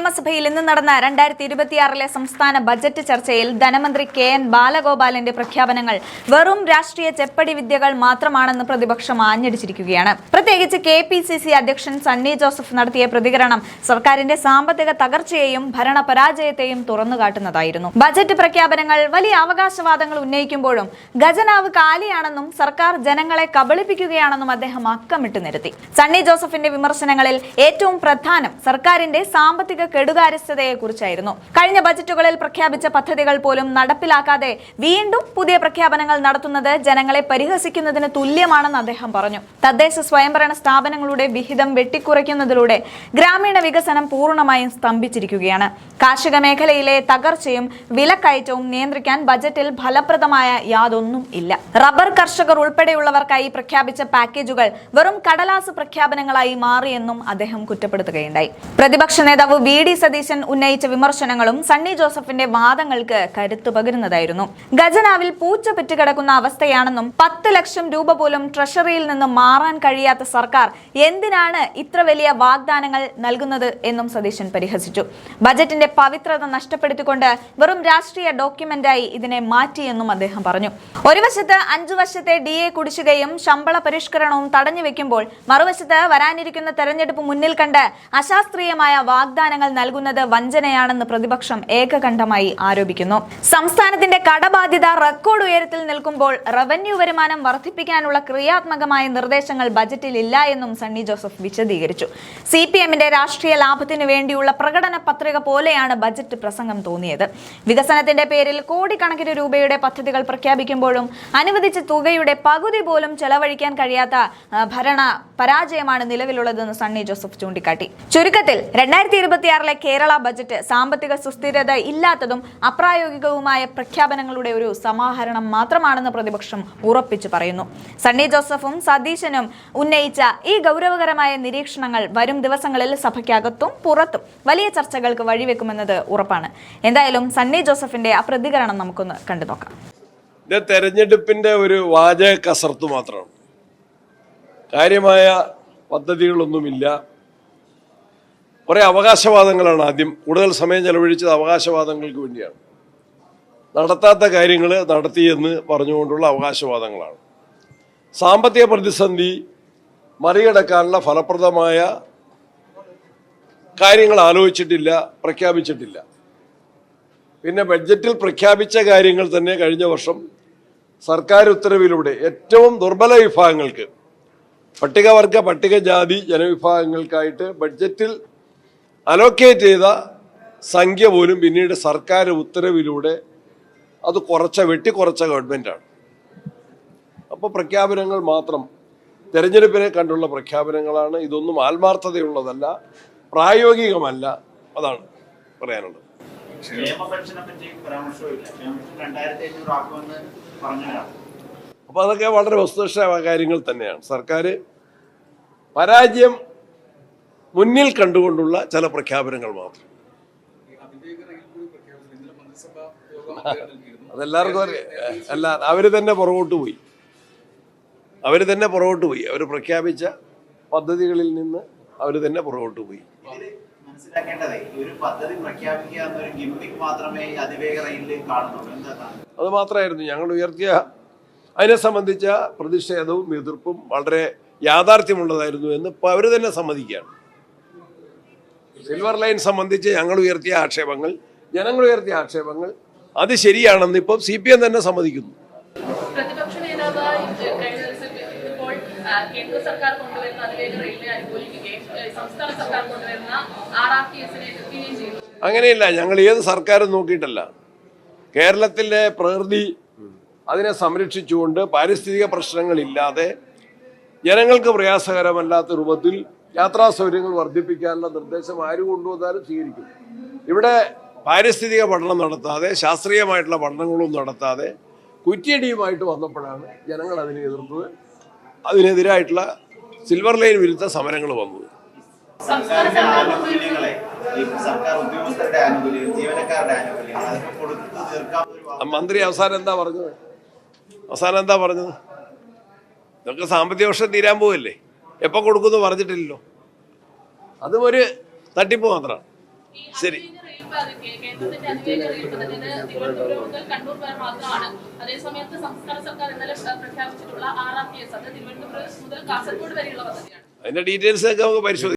നിയമസഭയിൽ ഇന്ന് നടന്ന രണ്ടായിരത്തി ഇരുപത്തിയാറിലെ സംസ്ഥാന ബജറ്റ് ചർച്ചയിൽ ധനമന്ത്രി കെ എൻ ബാലഗോപാലിന്റെ പ്രഖ്യാപനങ്ങൾ വെറും രാഷ്ട്രീയ ചെപ്പടി വിദ്യകൾ മാത്രമാണെന്ന് പ്രതിപക്ഷം ആഞ്ഞടിച്ചിരിക്കുകയാണ്. പ്രത്യേകിച്ച് കെ പി സി സി അധ്യക്ഷൻ സണ്ണി ജോസഫ് നടത്തിയ പ്രതികരണം സർക്കാരിന്റെ സാമ്പത്തിക തകർച്ചയെയും ഭരണ പരാജയത്തെയും തുറന്നുകാട്ടുന്നതായിരുന്നു. ബജറ്റ് പ്രഖ്യാപനങ്ങൾ വലിയ അവകാശവാദങ്ങൾ ഉന്നയിക്കുമ്പോഴും ഖജനാവ് കാലിയാണെന്നും സർക്കാർ ജനങ്ങളെ കബളിപ്പിക്കുകയാണെന്നും അദ്ദേഹം അക്കമിട്ട് നിരത്തി. സണ്ണി ജോസഫിന്റെ വിമർശനങ്ങളിൽ ഏറ്റവും പ്രധാനം സർക്കാരിന്റെ സാമ്പത്തിക കെടുകാര്യസ്ഥതയെക്കുറിച്ചായിരുന്നു. കഴിഞ്ഞ ബജറ്റുകളിൽ പ്രഖ്യാപിച്ച പദ്ധതികൾ പോലും നടപ്പിലാക്കാതെ വീണ്ടും പുതിയ പ്രഖ്യാപനങ്ങൾ നടത്തുന്നത് ജനങ്ങളെ പരിഹസിക്കുന്നതിന് തുല്യമാണെന്ന് അദ്ദേഹം പറഞ്ഞു. തദ്ദേശ സ്വയംഭരണ സ്ഥാപനങ്ങളുടെ വിഹിതം വെട്ടിക്കുറയ്ക്കുന്നതിലൂടെ ഗ്രാമീണ വികസനം പൂർണമായും സ്തംഭിച്ചിരിക്കുകയാണ്. കാർഷിക മേഖലയിലെ തകർച്ചയും വിലക്കയറ്റവും നിയന്ത്രിക്കാൻ ബജറ്റിൽ ഫലപ്രദമായ യാതൊന്നും ഇല്ല. റബ്ബർ കർഷകർ ഉൾപ്പെടെയുള്ളവർക്കായി പ്രഖ്യാപിച്ച പാക്കേജുകൾ വെറും കടലാസ് പ്രഖ്യാപനങ്ങളായി മാറിയെന്നും അദ്ദേഹം കുറ്റപ്പെടുത്തുകയുണ്ടായി. പ്രതിപക്ഷ നേതാവ് വി. ഡി സതീശൻ ഉന്നയിച്ച വിമർശനങ്ങളും സണ്ണി ജോസഫിന്റെ വാദങ്ങൾക്ക് കരുത്തു പകരുന്നതായിരുന്നു. ഖജനാവിൽ പൂച്ച പെറ്റുകിടക്കുന്ന അവസ്ഥയാണെന്നും പത്ത് ലക്ഷം രൂപ പോലും ട്രഷറിയിൽ നിന്ന് മാറാൻ കഴിയാത്ത സർക്കാർ എന്തിനാണ് ഇത്ര വലിയ വാഗ്ദാനങ്ങൾ നൽകുന്നത് എന്നും സതീശൻ പരിഹസിച്ചു. ബജറ്റിന്റെ പവിത്രത നഷ്ടപ്പെടുത്തിക്കൊണ്ട് വെറും രാഷ്ട്രീയ ഡോക്യുമെന്റായി ഇതിനെ മാറ്റിയെന്നും അദ്ദേഹം പറഞ്ഞു. ഒരു വശത്ത് അഞ്ചു വർഷത്തെ ഡി എ കുടിശ്ശികയും ശമ്പള പരിഷ്കരണവും തടഞ്ഞു വെക്കുമ്പോൾ മറുവശത്ത് വരാനിരിക്കുന്ന തെരഞ്ഞെടുപ്പ് മുന്നിൽ കണ്ട് അശാസ്ത്രീയമായ വാഗ്ദാനങ്ങൾ നൽകുന്നത് വഞ്ചനയാണെന്ന് പ്രതിപക്ഷം ഏകകണ്ഠമായി ആരോപിക്കുന്നു. സംസ്ഥാനത്തിന്റെ കടബാധ്യത റെക്കോർഡ് ഉയരത്തിൽ നിൽക്കുമ്പോൾ റവന്യൂ വരുമാനം വർദ്ധിപ്പിക്കാനുള്ള ക്രിയാത്മകമായ നിർദ്ദേശങ്ങൾ ബജറ്റിൽ ഇല്ല എന്നും സണ്ണി ജോസഫ് വിശദീകരിച്ചു. സി പി എമ്മിന്റെ രാഷ്ട്രീയ ലാഭത്തിനു വേണ്ടിയുള്ള പ്രകടന പത്രിക പോലെയാണ് ബജറ്റ് പ്രസംഗം തോന്നിയത്. വികസനത്തിന്റെ പേരിൽ കോടിക്കണക്കിന് രൂപയുടെ പദ്ധതികൾ പ്രഖ്യാപിക്കുമ്പോഴും അനുവദിച്ച തുകയുടെ പകുതി പോലും ചെലവഴിക്കാൻ കഴിയാത്ത ഭരണ പരാജയമാണ് നിലവിലുള്ളതെന്ന് സണ്ണി ജോസഫ് ചൂണ്ടിക്കാട്ടി. ചുരുക്കത്തിൽ രണ്ടായിരത്തി ഇരുപത്തിയാറിലെ കേരള ബജറ്റ് സാമ്പത്തിക സുസ്ഥിരത ഇല്ലാത്തതും അപ്രായോഗികവുമായ പ്രഖ്യാപനങ്ങളുടെ ഒരു സമാഹരണം മാത്രമാണെന്ന് പ്രതിപക്ഷം ഉറപ്പിച്ചു പറയുന്നു. സണ്ണി ജോസഫും സതീശനും ഉന്നയിച്ച ഈ ഗൗരവകരമായ നിരീക്ഷണങ്ങൾ വരും ദിവസങ്ങളിൽ സഭയ്ക്കകത്തും പുറത്തും വലിയ ചർച്ചകൾക്ക് വഴിവെക്കുമെന്നത് ഉറപ്പാണ്. എന്തായാലും സണ്ണി ജോസഫിന്റെ ആ പ്രതികരണം നമുക്കൊന്ന് കണ്ടു നോക്കാം. ഇത് തെരഞ്ഞെടുപ്പിന്റെ ഒരു വാചക കസർത്ത് മാത്രമാണ്. കാര്യമായ പദ്ധതികളൊന്നുമില്ല. കുറെ അവകാശവാദങ്ങളാണ് ആദ്യം. കൂടുതൽ സമയം ചെലവഴിച്ചത് അവകാശവാദങ്ങൾക്ക് വേണ്ടിയാണ്. നടത്താത്ത കാര്യങ്ങൾ നടത്തിയെന്ന് പറഞ്ഞുകൊണ്ടുള്ള അവകാശവാദങ്ങളാണ്. സാമ്പത്തിക പ്രതിസന്ധി മറികടക്കാനുള്ള ഫലപ്രദമായ കാര്യങ്ങൾ ആലോചിച്ചിട്ടില്ല പ്രഖ്യാപിച്ചിട്ടില്ല. പിന്നെ ബഡ്ജറ്റിൽ പ്രഖ്യാപിച്ച കാര്യങ്ങൾ തന്നെ കഴിഞ്ഞ വർഷം സർക്കാർ ഉത്തരവിലൂടെ ഏറ്റവും ദുർബല വിഭാഗങ്ങൾക്ക് പട്ടികവർഗ പട്ടികജാതി ജനവിഭാഗങ്ങൾക്കായിട്ട് ബഡ്ജറ്റിൽ അലോക്കേറ്റ് ചെയ്ത സംഖ്യ പോലും പിന്നീട് സർക്കാർ ഉത്തരവിലൂടെ അത് കുറച്ച വെട്ടിക്കുറച്ച ഗവൺമെന്റാണ് അപ്പോൾ പ്രഖ്യാപനങ്ങൾ മാത്രം തെരഞ്ഞെടുപ്പിനെ കണ്ടുള്ള പ്രഖ്യാപനങ്ങളാണ്. ഇതൊന്നും ആത്മാർത്ഥതയുള്ളതല്ല പ്രായോഗികമല്ല അതാണ് പറയാനുള്ളത്. അപ്പോൾ അതൊക്കെ വളരെ വസ്തുനിഷ്ഠമായ കാര്യങ്ങൾ തന്നെയാണ്. സർക്കാർ പരാജയം മുന്നിൽ കണ്ടുകൊണ്ടുള്ള ചില പ്രഖ്യാപനങ്ങൾ മാത്രം. അതെല്ലാവർക്കും അറിയാം. അല്ല അവർ തന്നെ പുറകോട്ട് പോയി. അവർ തന്നെ പുറകോട്ട് പോയി. അവർ പ്രഖ്യാപിച്ച പദ്ധതികളിൽ നിന്ന് അവർ തന്നെ പുറകോട്ട് പോയി. അത് മാത്രമായിരുന്നു ഞങ്ങൾ ഉയർത്തിയ അതിനെ സംബന്ധിച്ച പ്രതിഷേധവും എതിർപ്പും വളരെ യാഥാർത്ഥ്യമുള്ളതായിരുന്നു എന്ന് അവർ തന്നെ സമ്മതിക്കുകയാണ്. സിൽവർ ലൈൻ സംബന്ധിച്ച് ഞങ്ങൾ ഉയർത്തിയ ആക്ഷേപങ്ങൾ ജനങ്ങൾ ഉയർത്തിയ ആക്ഷേപങ്ങൾ അത് ശരിയാണെന്ന് ഇപ്പം സി പി എം തന്നെ സമ്മതിക്കുന്നു. കേന്ദ്ര സർക്കാർ കൊണ്ടുവരുന്ന അതിവേഗ റെയിലിനെ അനുകൂലിക്കുകയും സംസ്ഥാന സർക്കാർ കൊണ്ടുവരുന്ന ആർ ആർ ടി എസിനെ എതിർക്കുകയും ചെയ്തു. അങ്ങനെയില്ല ഞങ്ങൾ ഏത് സർക്കാരും നോക്കിയിട്ടല്ല. കേരളത്തിലെ പ്രകൃതി അതിനെ സംരക്ഷിച്ചുകൊണ്ട് പാരിസ്ഥിതിക പ്രശ്നങ്ങളില്ലാതെ ജനങ്ങൾക്ക് പ്രയാസകരമല്ലാത്ത രൂപത്തിൽ യാത്രാ സൗകര്യങ്ങൾ വർദ്ധിപ്പിക്കാനുള്ള നിർദ്ദേശം ആര് കൊണ്ടുവന്നാലും സ്വീകരിക്കും. ഇവിടെ പാരിസ്ഥിതിക പഠനം നടത്താതെ ശാസ്ത്രീയമായിട്ടുള്ള പഠനങ്ങളൊന്നും നടത്താതെ കുറ്റിയടിയുമായിട്ട് വന്നപ്പോഴാണ് ജനങ്ങൾ അതിനെ എതിർത്തത്. അതിനെതിരായിട്ടുള്ള സിൽവർ ലൈൻ വിരുദ്ധ സമരങ്ങൾ വന്നത്. സംസ്ഥാന മന്ത്രി അവസാനം എന്താ പറഞ്ഞത്? അവസാനം എന്താ പറഞ്ഞത്? ഇതൊക്കെ സാമ്പത്തിക വർഷം തീരാൻ പോവല്ലേ? എപ്പോൾ കൊടുക്കുമെന്ന് പറഞ്ഞിട്ടില്ലല്ലോ. അതും ഒരു തട്ടിപ്പ് മാത്രമാണ്. ശരി. അതിന്റെ ഡീറ്റെയിൽസ് ഒക്കെ നമുക്ക് പരിശോധിക്കാം.